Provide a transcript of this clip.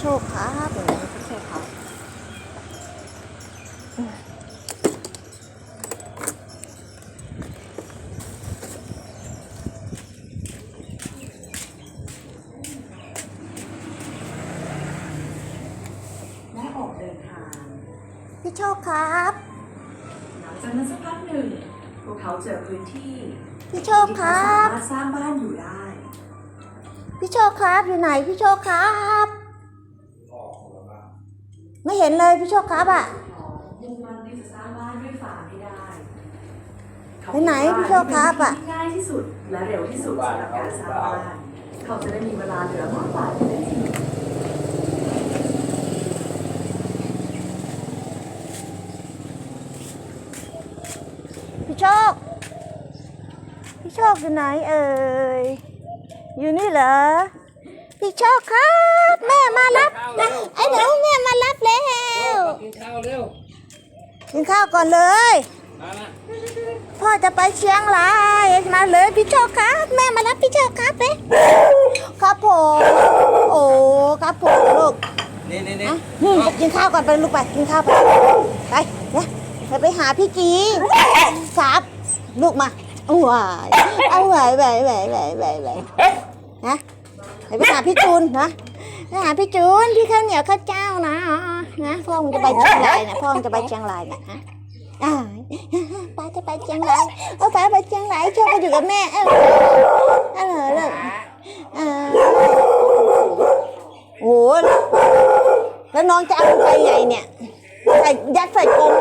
โชคครับอย่างนี้พี่โชคครับและออกเดินทาง พี่โชคครับ หลังจากนั้นสักพักหนึ่ง พวกเขาเจอพื้นที่พี่โชคที่คเขารัสาบ มารถสร้างบ้านอยู่ได้ พี่โชคครับอยู่ไหนพี่โชคครับ ไม่เห็นเลยพี่โชคครับอะมุ่งมั่นที่จะสร้างบ้านด้วยฝาให้ได้ไปไหนพี่โชคครับอะเขาดว่านี่เป็นวิธีที่ง่ายที่สุดและเร็วที่สุดสำหรับการสร้างบ้านเขาจะได้มีเวลาเหลือมากกว่าที่ได้ทีพี่โชค พี่โชคอยู่ไหนเอ่ย อยู่นี่เหรอ พี่โชคครับ แม่มารับไอ้หนูแม่มารับแล้วกินข้าวเร็วกินข้าวก่อนเลย มาละพ่อจะไปเชียงรายมาเลยพี่โชคครับ แม่มารับพี่โชคครับเอ๊ะครับผมโอ้ครับผมลูกนี่นี่นี่อะอืมไปกินข้าวก่อนไปลูกไปกินข้าวไปไปเนี่ยไปไปหาพี่จีครับลูกมาเอาไหวเอาไหวไหวไหวไหวไหวไหวนะ ไปไปหาพี่จูนนะไปหาพี่จูนพี่ข้าวเหนียวข้าวเจ้านะอ๋อนะพ่อมึงจะไปเชียงรายนะพ่อมึงจะไปเชียงรายนะฮะอ่าป้าจะไปเชียงรายเอาป้าไปเชียงรายชอบอยู่กับแม่เออเออเลยอ่าโอ้โหแล้วน้องจะเอาไปไงเนี่ยใส่ยัดใส่กรง